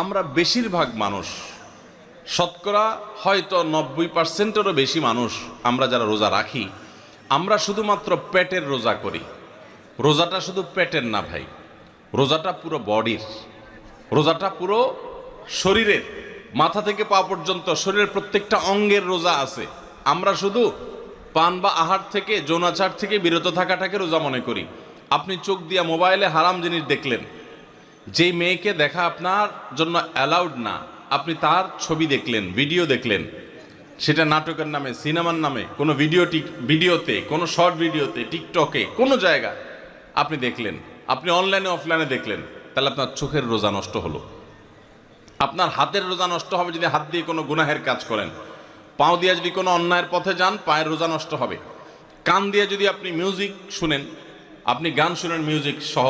আমরা বেশিরভাগ মানুষ, শতকরা হয়তো নব্বই পার্সেন্টেরও বেশি মানুষ আমরা যারা রোজা রাখি, আমরা শুধুমাত্র পেটের রোজা করি। রোজাটা শুধু পেটের না ভাই, রোজাটা পুরো বডির, রোজাটা পুরো শরীরের, মাথা থেকে পা পর্যন্ত শরীরের প্রত্যেকটা অঙ্গের রোজা আছে। আমরা শুধু পান বা আহার থেকে, যৌনাচার থেকে বিরত থাকাটাকে রোজা মনে করি। আপনি চোখ দিয়া মোবাইলে হারাম জিনিস দেখলেন যেই মেয়েকে দেখা আপনার জন্য অ্যালাউড না, আপনি তার ছবি দেখলেন ভিডিও দেখলেন, সেটা নাটকের নামে, সিনেমার নামে, কোনো ভিডিও টিক ভিডিওতে কোনো শর্ট ভিডিওতে টিকটকে কোনো জায়গা আপনি দেখলেন, আপনি অনলাইনে অফলাইনে দেখলেন, তাহলে আপনার চোখের রোজা নষ্ট হলো। আপনার হাতের রোজা নষ্ট হবে যদি হাত দিয়ে কোনো গুনাহের কাজ করেন। পাও দিয়ে যদি কোনো অন্যায়ের পথে যান, পায়ের রোজা নষ্ট হবে। কান দিয়ে যদি আপনি মিউজিক শুনেন, আপনি গান শুনেন মিউজিক সহ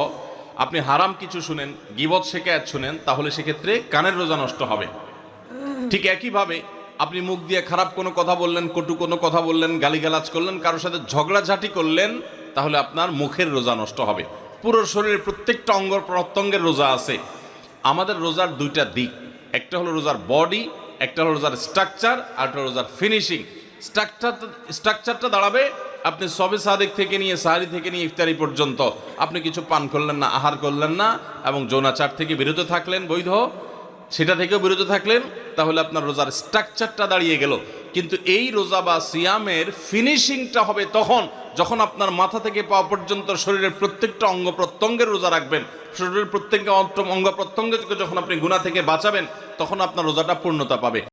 আপনি হারাম কিছু শুনেন, গিবত শেখায়াত শুনেন, তাহলে সেক্ষেত্রে কানের রোজা নষ্ট হবে। ঠিক একইভাবে আপনি মুখ দিয়ে খারাপ কোনো কথা বললেন, কটু কোনো কথা বললেন, গালিগালাজ করলেন, কারোর সাথে ঝগড়াঝাটি করলেন, তাহলে আপনার মুখের রোজা নষ্ট হবে। পুরো শরীরের প্রত্যেকটা অঙ্গ প্রত্যঙ্গের রোজা আছে। আমাদের রোজার দুইটা দিক। একটা হলো রোজার বডি, একটা হলো রোজার স্ট্রাকচার, আর একটা রোজার ফিনিশিং। স্ট্রাকচার, স্ট্রাকচারটা দাঁড়াবে আপনি সবে সাদেক থেকে নিয়ে, সাহারি থেকে নিয়ে, ইফতারি পর্যন্ত আপনি কিছু পান করলেন না, আহার করলেন না এবং যৌনাচার থেকে বিরত থাকলেন, বৈধ। সেটা থেকেও বিরত থাকলেন, তাহলে আপনার রোজার স্ট্রাকচারটা দাঁড়িয়ে গেল। কিন্তু এই রোজা বা সিয়ামের ফিনিশিংটা হবে তখন, যখন আপনার মাথা থেকে পাওয়া পর্যন্ত শরীরের প্রত্যেকটা অঙ্গ প্রত্যঙ্গের রোজা রাখবেন। শরীরের প্রত্যেকটা অঙ্গ প্রত্যঙ্গ যখন আপনি গুণা থেকে বাঁচাবেন, তখন আপনার রোজাটা পূর্ণতা পাবে।